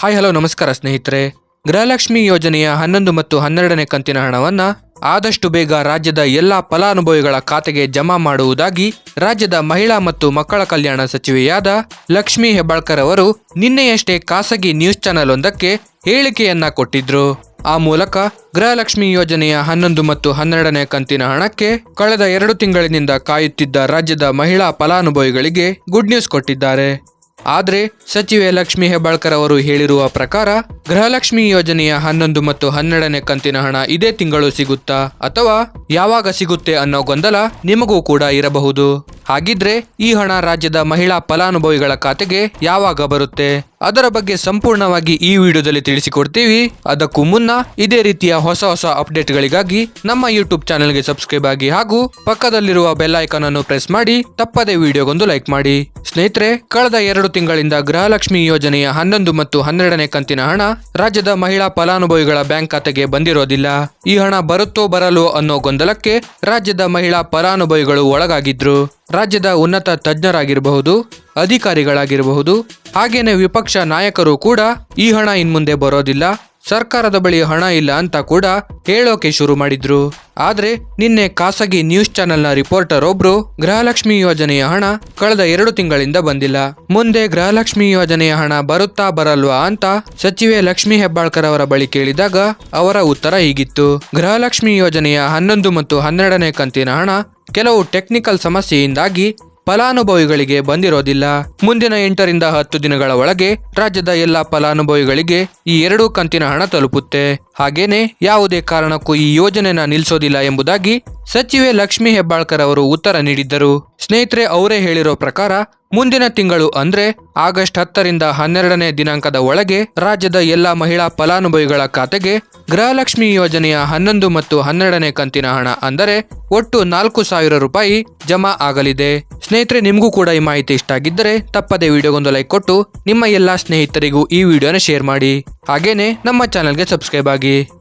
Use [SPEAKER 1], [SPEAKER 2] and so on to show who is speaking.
[SPEAKER 1] Hi hello ನಮಸ್ಕಾರ ಸ್ನೇಹಿತರೆ. ಗೃಹಲಕ್ಷ್ಮಿ ಯೋಜನೆಯ ಹನ್ನೊಂದು ಮತ್ತು ಹನ್ನೆರಡನೇ ಕಂತಿನ ಹಣವನ್ನ ಆದಷ್ಟು ಬೇಗ ರಾಜ್ಯದ ಎಲ್ಲಾ ಫಲಾನುಭವಿಗಳ ಖಾತೆಗೆ ಜಮಾ ಮಾಡುವುದಾಗಿ ರಾಜ್ಯದ ಮಹಿಳಾ ಮತ್ತು ಮಕ್ಕಳ ಕಲ್ಯಾಣ ಸಚಿವೆಯಾದ ಲಕ್ಷ್ಮಿ ಹೆಬ್ಬಾಳ್ಕರ್ ಅವರು ನಿನ್ನೆಯಷ್ಟೇ ಖಾಸಗಿ ನ್ಯೂಸ್ ಚಾನೆಲ್ ಒಂದಕ್ಕೆ ಹೇಳಿಕೆಯನ್ನ ಕೊಟ್ಟಿದ್ರು. ಆ ಮೂಲಕ ಗೃಹಲಕ್ಷ್ಮಿ ಯೋಜನೆಯ ಹನ್ನೊಂದು ಮತ್ತು ಹನ್ನೆರಡನೇ ಕಂತಿನ ಹಣಕ್ಕೆ ಕಳೆದ ಎರಡು ತಿಂಗಳಿನಿಂದ ಕಾಯುತ್ತಿದ್ದ ರಾಜ್ಯದ ಮಹಿಳಾ ಫಲಾನುಭವಿಗಳಿಗೆ ಗುಡ್ ನ್ಯೂಸ್ ಕೊಟ್ಟಿದ್ದಾರೆ. ಆದ್ರೆ ಸಚಿವೆ ಲಕ್ಷ್ಮಿ ಹೆಬ್ಬಾಳ್ಕರ್ ಅವರು ಹೇಳಿರುವ ಪ್ರಕಾರ ಗೃಹಲಕ್ಷ್ಮಿ ಯೋಜನೆಯ ಹನ್ನೊಂದು ಮತ್ತು ಹನ್ನೆರಡನೇ ಕಂತಿನ ಹಣ ಇದೇ ತಿಂಗಳು ಸಿಗುತ್ತಾ ಅಥವಾ ಯಾವಾಗ ಸಿಗುತ್ತೆ ಅನ್ನೋ ಗೊಂದಲ ನಿಮಗೂ ಕೂಡ ಇರಬಹುದು. ಹಾಗಿದ್ರೆ ಈ ಹಣ ರಾಜ್ಯದ ಮಹಿಳಾ ಫಲಾನುಭವಿಗಳ ಖಾತೆಗೆ ಯಾವಾಗ ಬರುತ್ತೆ? ಅದರ ಬಗ್ಗೆ ಸಂಪೂರ್ಣವಾಗಿ ಈ ವಿಡಿಯೋದಲ್ಲಿ ತಿಳಿಸಿಕೊಡ್ತೀವಿ. ಅದಕ್ಕೂ ಮುನ್ನ ಇದೇ ರೀತಿಯ ಹೊಸ ಹೊಸ ಅಪ್ಡೇಟ್ಗಳಿಗಾಗಿ ನಮ್ಮ ಯೂಟ್ಯೂಬ್ ಚಾನೆಲ್ಗೆ ಸಬ್ಸ್ಕ್ರೈಬ್ ಆಗಿ ಹಾಗೂ ಪಕ್ಕದಲ್ಲಿರುವ ಬೆಲ್ ಐಕಾನ್ ಅನ್ನು ಪ್ರೆಸ್ ಮಾಡಿ, ತಪ್ಪದೆ ವಿಡಿಯೋಗೊಂದು ಲೈಕ್ ಮಾಡಿ. ಸ್ನೇಹಿತರೆ, ಕಳೆದ ಎರಡು ತಿಂಗಳಿಂದ ಗೃಹಲಕ್ಷ್ಮಿ ಯೋಜನೆಯ ಹನ್ನೊಂದು ಮತ್ತು ಹನ್ನೆರಡನೇ ಕಂತಿನ ಹಣ ರಾಜ್ಯದ ಮಹಿಳಾ ಫಲಾನುಭವಿಗಳ ಬ್ಯಾಂಕ್ ಖಾತೆಗೆ ಬಂದಿರೋದಿಲ್ಲ. ಈ ಹಣ ಬರುತ್ತೋ ಬರಲೋ ಅನ್ನೋ ಗೊಂದಲಕ್ಕೆ ರಾಜ್ಯದ ಮಹಿಳಾ ಫಲಾನುಭವಿಗಳು ಒಳಗಾಗಿದ್ರು. ರಾಜ್ಯದ ಉನ್ನತ ತಜ್ಞರಾಗಿರಬಹುದು, ಅಧಿಕಾರಿಗಳಾಗಿರಬಹುದು ಹಾಗೇನೆ ವಿಪಕ್ಷ ನಾಯಕರು ಕೂಡ ಈ ಹಣ ಇನ್ಮುಂದೆ ಬರೋದಿಲ್ಲ, ಸರ್ಕಾರದ ಬಳಿ ಹಣ ಇಲ್ಲ ಅಂತ ಕೂಡ ಹೇಳೋಕೆ ಶುರು ಮಾಡಿದ್ರು. ಆದ್ರೆ ನಿನ್ನೆ ಖಾಸಗಿ ನ್ಯೂಸ್ ಚಾನೆಲ್ನ ರಿಪೋರ್ಟರ್ ಒಬ್ರು ಗೃಹಲಕ್ಷ್ಮಿ ಯೋಜನೆಯ ಹಣ ಕಳೆದ ಎರಡು ತಿಂಗಳಿಂದ ಬಂದಿಲ್ಲ. ಮುಂದೆ ಗೃಹಲಕ್ಷ್ಮಿ ಯೋಜನೆಯ ಹಣ ಬರುತ್ತಾ ಬರಲ್ವಾ ಅಂತ ಸಚಿವೆ ಲಕ್ಷ್ಮಿ ಹೆಬ್ಬಾಳ್ಕರ್ ಅವರ ಬಳಿ ಕೇಳಿದಾಗ ಅವರ ಉತ್ತರ ಹೀಗಿತ್ತು. ಗೃಹಲಕ್ಷ್ಮಿ ಯೋಜನೆಯ ಹನ್ನೊಂದು ಮತ್ತು ಹನ್ನೆರಡನೇ ಕಂತಿನ ಹಣ ಕೆಲವು ಟೆಕ್ನಿಕಲ್ ಸಮಸ್ಯೆಯಿಂದಾಗಿ ಫಲಾನುಭವಿಗಳಿಗೆ ಬಂದಿರೋದಿಲ್ಲ. ಮುಂದಿನ ಎಂಟರಿಂದ ಹತ್ತು ದಿನಗಳ ಒಳಗೆ ರಾಜ್ಯದ ಎಲ್ಲ ಫಲಾನುಭವಿಗಳಿಗೆ ಈ ಎರಡೂ ಕಂತಿನ ಹಣ ತಲುಪುತ್ತೆ. ಹಾಗೇನೆ ಯಾವುದೇ ಕಾರಣಕ್ಕೂ ಈ ಯೋಜನೆನ ನಿಲ್ಲಿಸೋದಿಲ್ಲ ಎಂಬುದಾಗಿ ಸಚಿವೆ ಲಕ್ಷ್ಮಿ ಹೆಬ್ಬಾಳ್ಕರ್ ಅವರು ಉತ್ತರ ನೀಡಿದ್ದರು. ಸ್ನೇಹಿತರೆ, ಅವರೇ ಹೇಳಿರೋ ಪ್ರಕಾರ ಮುಂದಿನ ತಿಂಗಳು ಅಂದ್ರೆ ಆಗಸ್ಟ್ ಹತ್ತರಿಂದ ಹನ್ನೆರಡನೇ ದಿನಾಂಕದ ಒಳಗೆ ರಾಜ್ಯದ ಎಲ್ಲಾ ಮಹಿಳಾ ಫಲಾನುಭವಿಗಳ ಖಾತೆಗೆ ಗೃಹಲಕ್ಷ್ಮಿ ಯೋಜನೆಯ ಹನ್ನೊಂದು ಮತ್ತು ಹನ್ನೆರಡನೇ ಕಂತಿನ ಹಣ ಅಂದರೆ ಒಟ್ಟು ನಾಲ್ಕು ಸಾವಿರ ರೂಪಾಯಿ ಜಮಾ ಆಗಲಿದೆ. ಸ್ನೇಹಿತರೆ, ನಿಮಗೂ ಕೂಡ ಈ ಮಾಹಿತಿ ಇಷ್ಟ ಆಗಿದ್ದರೆ ತಪ್ಪದೇ ವಿಡಿಯೋಗೊಂದು ಲೈಕ್ ಕೊಟ್ಟು ನಿಮ್ಮ ಎಲ್ಲಾ ಸ್ನೇಹಿತರಿಗೂ ಈ ವಿಡಿಯೋನ ಶೇರ್ ಮಾಡಿ. ಹಾಗೇನೆ ನಮ್ಮ ಚಾನೆಲ್ಗೆ ಸಬ್ಸ್ಕ್ರೈಬ್ ಆಗಿ lagi.